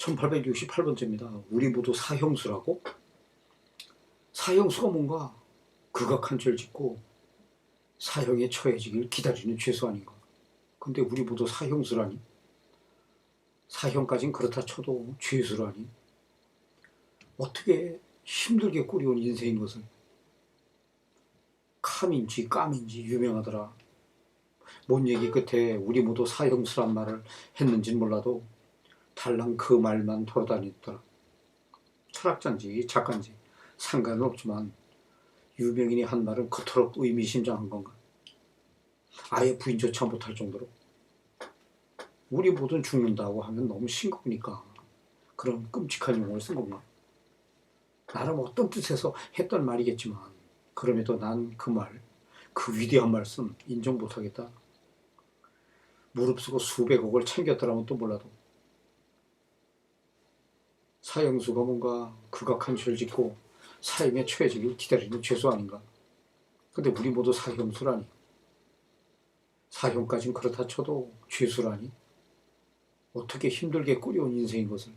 1868번째입니다. 우리 모두 사형수라고? 사형수가 뭔가 극악한 죄를 짓고 사형에 처해지길 기다리는 죄수 아닌가? 근데 우리 모두 사형수라니? 사형까진 그렇다 쳐도 죄수라니? 어떻게 힘들게 꾸려온 인생인 것을 감인지 까민지 유명하더라. 뭔 얘기 끝에 우리 모두 사형수란 말을 했는진 몰라도 달랑 그 말만 돌아다녔더라. 철학자인지 작가인지 상관은 없지만 유명인이 한 말은 그토록 의미심장한 건가? 아예 부인조차 못할 정도로 우리 모두 죽는다고 하면 너무 싱거우니까 그런 끔찍한 용어를 쓴 건가? 나름 어떤 뜻에서 했던 말이겠지만 그럼에도 난 그 말, 그 위대한 말씀 인정 못하겠다. 무릅쓰고 수백억을 챙겼더라면 또 몰라도 사형수가 뭔가 극악한 죄를 짓고 사형에 처해지길 기다리는 죄수 아닌가? 근데 우리 모두 사형수라니. 사형까진 그렇다 쳐도 죄수라니. 어떻게 힘들게 꾸려온 인생인 것을